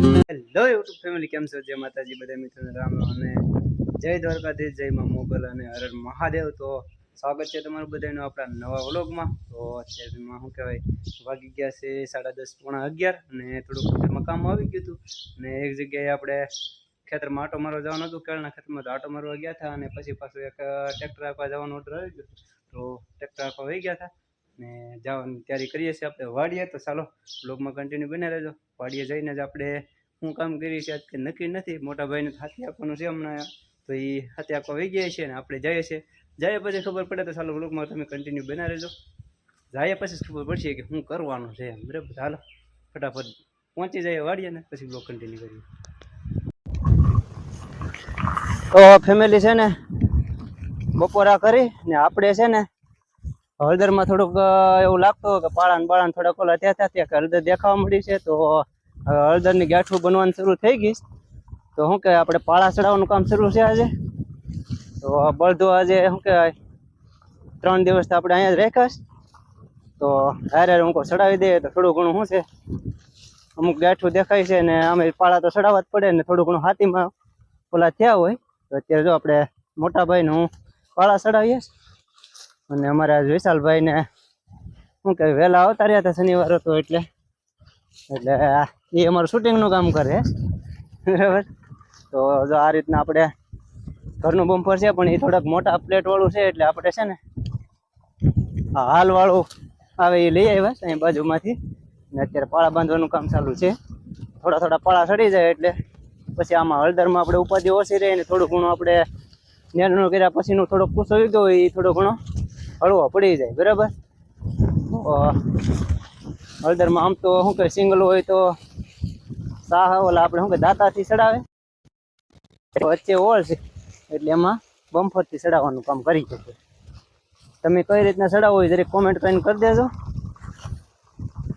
Hello YouTube family કેમ છો? જય માતાજી બધા મિત્રોને રામ અને જય દ્વારકાધીશ, જય મા મોગલ અને હર મહાદેવ. તો સ્વાગત છે તમારું બધાનું આપણા નવા વ્લોગમાં. તો અત્યારમાં શું કહેવાય, વાગી ગયા છે સાડા દસ પોણા અગિયાર અને થોડુંક ખેતરમાં કામ આવી ગયું હતું. ને એક જગ્યાએ આપણે ખેતરમાં આટો મારવા જવાનું હતું. કેળના ખેતરમાં તો આટો મારવા ગયા હતા અને પછી પાછું એક ટ્રેક્ટર આપવા જવાનો ઓર્ડર આવી ગયો તો ટ્રેક્ટર આપવા વહી ગયા હતા. ને જવાની તૈયારી કરીએ છીએ આપણે. વાડીએ, તો ચાલો બ્લોગમાં કન્ટિન્યુ બની રહેજો. વાડીએ જઈને જ આપણે શું કામ કરી છે આજ નક્કી નથી. મોટા ભાઈને હાથી આપવાનું છે હમણાં. તો એ હાથી આપવા વહી ગયા છે ને આપણે જઈએ છીએ. જાય પછી ખબર પડે તો ચાલો બ્લોગમાં તમે કન્ટિન્યુ બના રહેજો જાય પછી ખબર પડશે કે શું કરવાનું છે એમ. બરાબર? ચાલો ફટાફટ પહોંચી જાય વાડીએ ને પછી બ્લોગ કન્ટિન્યુ કરીએ. તો ફેમિલી છે ને બપોરા કરી ને આપણે છે ને હળદરમાં થોડુંક એવું લાગતું કે પાળાને બાળાને થોડાક ઓલા ત્યાં ત્યાં ત્યાં હળદર દેખાવા મળી છે, તો હવે હળદરની ગાંઠું બનવાનું શરૂ થઈ ગઈ. તો શું કહેવાય, આપણે પાળા ચડાવવાનું કામ શરૂ છે આજે. તો બળદો આજે શું કહેવાય, ત્રણ દિવસ તો આપણે અહીંયા જ રેખાશ તો હારે હું કોઈ ચડાવી દઈએ તો થોડું ઘણું શું છે, અમુક ગાંઠું દેખાય છે ને આમે પાળા તો ચડાવવા જ પડે ને થોડું ઘણું હાથીમાં ઓલા થયા હોય. તો અત્યારે જો આપણે મોટાભાઈને હું પાળા ચડાવીએ. અને અમારા વિશાલભાઈ ને શું કહે વહેલા આવતા રહ્યા હતા શનિવારો હતો એટલે એટલે એ અમારું શૂટિંગનું કામ કરે. બરાબર? તો જો આ રીતના આપણે ઘરનું બમ્પર છે, પણ એ થોડાક મોટા પ્લેટવાળું છે, એટલે આપણે છે ને આ હાલવાળું આવે એ લઈ આવ્યા છે, અહીં બાજુમાંથી. ને અત્યારે પાળા બાંધવાનું કામ ચાલુ છે. થોડા થોડા પાળા સડી જાય એટલે પછી આમાં હળદરમાં આપણે ઉપાધિ ઓછી રહે ને થોડું ઘણું આપણે નેરનું કર્યા પછીનું થોડોક કૂસો ગયો હોય એ થોડો ઘણો હળવો પડી જાય. બરાબર? હળદરમાં આમ તો શું કહે સિંગલ હોય તો સાહ ઓલા આપણે શું કે દાંતાથી ચડાવે? વચ્ચે ઓળ છે. એટલે એમાં બમ્ફરથી ચડાવવાનું કામ કરી શકે. તમે કઈ રીતના ચડાવો હોય જરીક કોમેન્ટ કરીને કરી દેજો.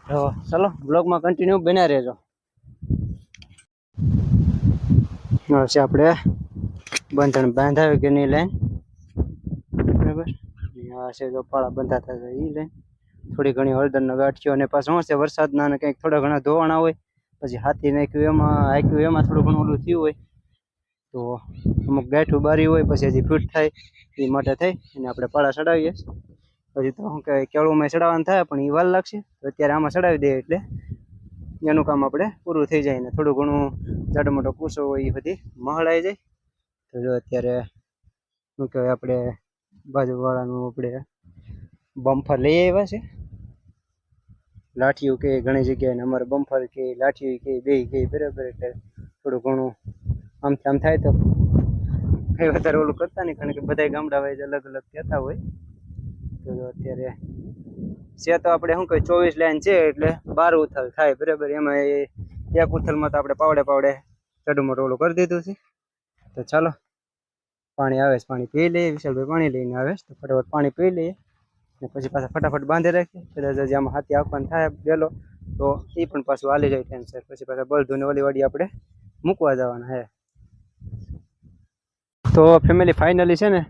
તો ચલો બ્લોગમાં કન્ટિન્યુ બન્યા રહેજો. છે આપણે બંધણ બાંધાવ્યું કે નહીં લાઈન બરાબર? છે જો પાળા બંધાતા એ લાઈન થોડી ઘણી હળદરના ગાંઠીઓ અને પાછું શું છે, વરસાદના કંઈક થોડા ઘણા ધોવાણા હોય પછી હાથી નાખ્યું, એમાં હાંક્યું એમાં થોડું ઘણું ઓલું થયું હોય, તો અમુક ગાંઠું બારી હોય, પછી હજી ફિટ થાય, એ માટે થઈ અને આપણે પાળા ચડાવીએ. પછી તો શું કહેવાય કેળુંમાં ચડાવવાનું થાય, પણ એ વાર લાગશે. અત્યારે આમાં ચડાવી દઈએ એટલે એનું કામ આપણે પૂરું થઈ જાય, ને થોડું ઘણું જાડો મોટો કૂસો હોય એ બધી મહળાઈ જાય. તો જો અત્યારે શું કહેવાય, આપણે બાજુવાળાનું આપણે બમ્ફર લઈ આવ્યા છે. લાઠીયું કે ઘણી જગ્યાએ અમારે બમ્ફર કે લાઠીયું કે બે કે બરાબર એટલે થોડું ઘણું આમથી આમ થાય તો કઈ વધારે ઓલું કરતા નહીં, કારણ કે બધા ગામડા વાઇઝ અલગ અલગ કહેતા હોય. તો અત્યારે છે તો આપણે શું કહે ચોવીસ લાઈન છે એટલે બાર ઉથલ થાય, બરાબર. એમાં એ એક ઉથલમાં તો આપણે પાવડે પાવડે ચડું મોટું ઓલું કરી દીધું છે. તો ચાલો, પાણી આવે છે, પાણી પી લઈએ, વિશાલભાઈ પાણી લઈને આવે છે. તો ફટાફટ પાણી પી લઈએ. ને પછી પાછા ફટાફટ બાંધી રાખીએ કદાચ હજી આમાં હાથી આપવાનું થાય બેલો તો એ પણ પાછું હાલી જાય ટેન્શન પછી પાછા બળદુને ઓલી વાડી આપણે મૂકવા જવાના હે. તો ફેમિલી ફાઇનલી છે ને,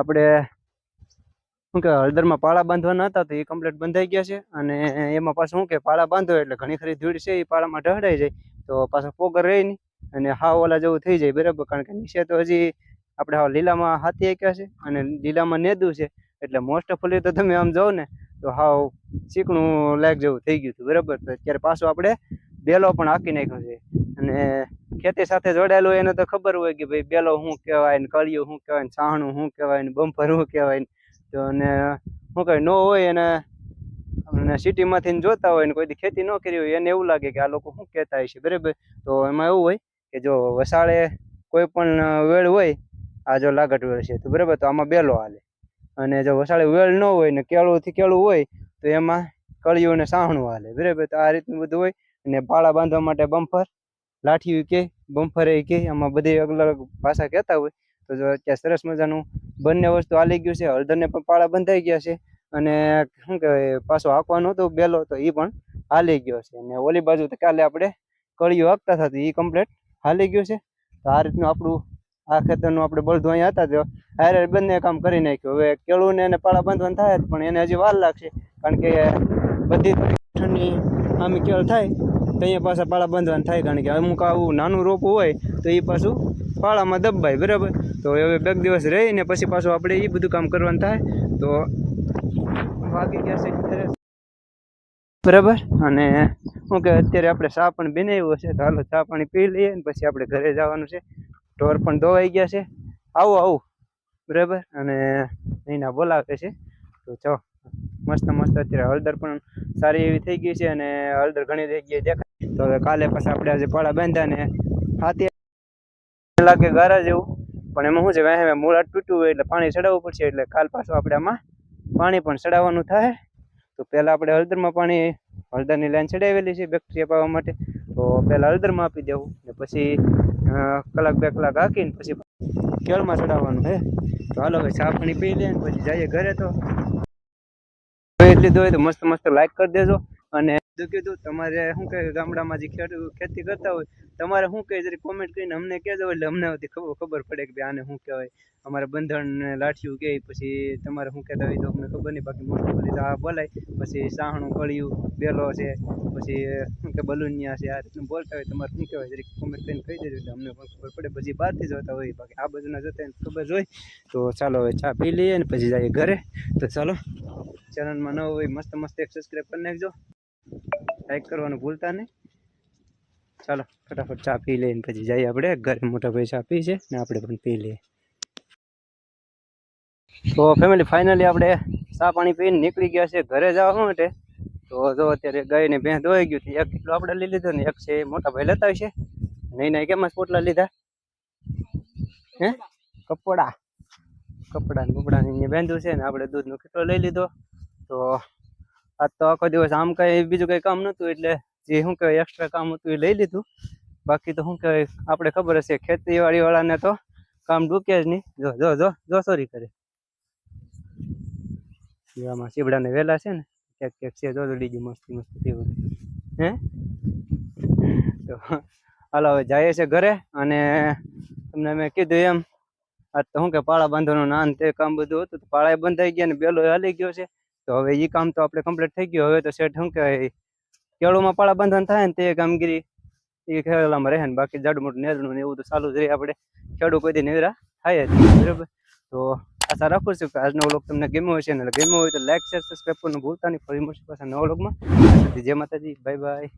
આપણે શું કે હળદરમાં પાળા બાંધવાના હતા તો એ કમ્પ્લીટ બંધાઈ ગયા છે. અને એમાં પાછું શું કે પાળા બાંધો એટલે ઘણી ખરી ધૂળ છે એ પાળામાં ઢહડાઈ જાય. તો પાછો પોગર રહે નહીં. અને હાવ ઓલા જેવું થઈ જાય બરાબર. કારણ કે નીચે તો હજી આપણે હાવ લીલામાં હાથી આક્યા છે અને લીલામાં નેદું છે. એટલે મોસ્ટ ઓફલી તો તમે આમ જાઓ ને, તો હાવ ચીકણું લાયક જેવું થઈ ગયું હતું, બરાબર? તો અત્યારે પાછું આપણે બેલો પણ હાંકી નાખ્યો છે. અને ખેતી સાથે જોડાયેલું હોય એને તો ખબર હોય કે ભાઈ બેલો શું કહેવાય ને કળિયું શું કહેવાય ને સાહણું શું કહેવાય ને બમ્પર શું કહેવાય ને, તો અને શું કહેવાય, ન હોય એને અને સિટીમાંથી જોતા હોય ને કોઈ ખેતી ન કરી હોય, એને એવું લાગે કે આ લોકો શું કહેતા હશે, બરાબર? તો એમાં એવું હોય કે જો વસાળે કોઈ પણ વેળ હોય, આ જો લાગટ વેળ છે તો બરાબર? તો આમાં બેલો હાલે. અને જો વસાળે વેળ ન હોય ને કેળુંથી કેળું હોય, તો એમાં કળિયું ને સાહણું હાલે. બરાબર? તો આ રીતનું બધું હોય. અને પાળા બાંધવા માટે બમ્ફર, લાઠી કે બમ્ફર એ કે, આમાં બધી અલગ અલગ ભાષા કહેતા હોય. તો જો અત્યારે સરસ મજાનું બંને વસ્તુ હાલી ગયું છે. હળદરને પણ પાળા બંધાઈ ગયા છે. અને શું કહેવાય, પાછો હાંકવાનો હતો બેલો, તો એ પણ હાલી ગયો છે. અને ઓલી બાજુ તો કાલે આપણે કળિયું હાંકતા હતા એ કમ્પ્લેટ હાલી ગયું છે. તો આ રીતનું આપણું આ ખેતરનું આપણે બળદું અહીંયા હતા તો હારે બંને કામ કરી નાખ્યું. હવે કેળું ને એને પાળા બાંધવાનું થાય પણ એને હજી વાર લાગશે. કારણ કે બધી ઠંડી આમ કેળ થાય, તો અહીંયા પાછા પાળા બાંધવાનું થાય. કારણ કે અમુક આવું નાનું રોપું હોય, તો એ પાછું પાળામાં દબાય, બરાબર? તો હવે બે દિવસ રહીને પછી પાછું આપણે એ બધું કામ કરવાનું થાય. તો વાગી ગયા છે બરાબર? અને શું કે અત્યારે આપણે ચા પણ બનાવ્યો છે તો હાલો ચા પાણી પી લઈએ ને પછી આપણે ઘરે જવાનું છે. ઢોર પણ ધોવાઈ ગયા છે. આવું આવું. બરાબર? અને એના બોલાવે છે. તો જો, મસ્ત મસ્ત અત્યારે હળદર પણ સારી એવી થઈ ગઈ છે અને હળદર ઘણી જગ્યાએ દેખાય. તો હવે કાલે પછી આપણે આજે પાળા બાંધ્યા ને હાથી લાગે ગારા જેવું. પણ એમાં શું છે હવે મૂળાટ તૂટ્યું હોય એટલે પાણી ચડાવવું પડશે એટલે કાલ પાછું આપણે આમાં પાણી પણ ચડાવવાનું થાય. તો પહેલાં આપણે હળદરમાં પાણી હળદરની લાઈન ચડાવેલી છે બેક્ટેરિયા પાવા માટે. તો પહેલાં હળદરમાં આપી દેવું ને પછી કલાક બે કલાક હાકીને પછી કેળમાં ચડાવવાનું હે. તો હાલો ભાઈ ચા પાણી પી લે ને પછી જઈએ ઘરે તો. લીધું હોય તો મસ્ત મસ્ત લાઈક કરી દેજો અને કીધું કીધું તમારે શું કહે ગામડામાં જે ખેતી કરતા હોય, તમારે શું કહે જરી કોમેન્ટ કરીને અમને કહેજો, એટલે અમને ખબર ખબર પડે કે ભાઈ આને શું કહેવાય. અમારે બંધણ લાઠિયું કહે પછી તમારે શું કહેતા હોય તો અમને ખબર નહીં, બાકી મોટું બધી તો આ બોલાય. પછી સાહણું, કળિયું, બેલો છે, પછી શું કે બલુનિયા છે, આ રીતનું બોલતા હોય, તમારે શું કહેવાય જરીક કોમેન્ટ કરીને કહી દેજો, એટલે અમને ખબર પડે. પછી બહારથી જોતા હોય, બાકી આ બાજુના જોતા ખબર હોય, તો ચાલો હવે ચા પી લઈએ ને પછી જઈએ ઘરે. તો ચાલો, ચેનલમાં ન હોય મસ્ત મસ્ત એક સબસ્ક્રાઈબ કરી નાખજો. લાઈક કરવાનું ભૂલતા નહીં. ચાલો, ફટાફટ ચા પી લઈને પછી જઈએ આપણે. ઘરે મોટા ભાઈ ચા પી છે ને આપણે પણ પી લઈએ. તો ફેમિલી ફાઇનલી આપણે ચા પાણી પીને નીકળી ગયા છે. ઘરે જવા માટે. તો જો અત્યારે ગાયને ભેંસ ધોઈ ગયું. એક કિલો આપણે લઈ લીધો ને એક છે મોટા ભાઈ લેતા છે નહીં નહીં કેમ પોટલા લીધા? હે? કપડા. કપડા ને અહીંયા બાંધ્યું છે ને આપણે દૂધનો કેટલો લઈ લીધો? તો આજ તો આખો દિવસ આમ કઈ બીજું કઈ કામ નહોતું, એટલે જે શું કહેવાય એક્સ્ટ્રા કામ હતું એ લઈ લીધું. બાકી તો શું કહેવાય, આપણે ખબર હશે ખેતીવાડી વાળાને તો કામ ડૂકે જ નહીં. જો જો જો જો સોરી કરે. આમાં ચીબડાને વેલા છે ને, ક્યાંક ક્યાંક છે, જો જો લીજું મસ્તી મસ્તી એવું હે? તો હાલો, હવે જઈએ છે ઘરે, અને તમને મેં કીધું એમ, આજ તો શું કે પાળા બાંધવાનું નાન તે કામ બધું હતું, તો પાળા બંધાઈ ગયા ને બેલો હાલી ગયો છે. તો હવે એ કામ તો આપણે કમ્પ્લીટ થઈ ગયું. હવે તો સેટ શું કહેવાય? કેળુમાં પાળા બંધન થાય ને તે કામગીરી એ ખેડલામાં રહે ને બાકી જાડું મોટું નેરણું ને એવું તો ચાલુ જ રહે આપણે. ખેડૂ કોઈ દી નેવરા થાય જ બરાબર? તો આશા રાખું છું કે આજનો વ્લોગ તમને ગમ્યો હશે ને ગમ્યો હોય તો લાઈક શેર સબસ્ક્રાઈબ કરવાનું ભૂલતા નહીં. ફરી મળશું પાછા નવા વ્લોગમાં. જય માતાજી બાય બાય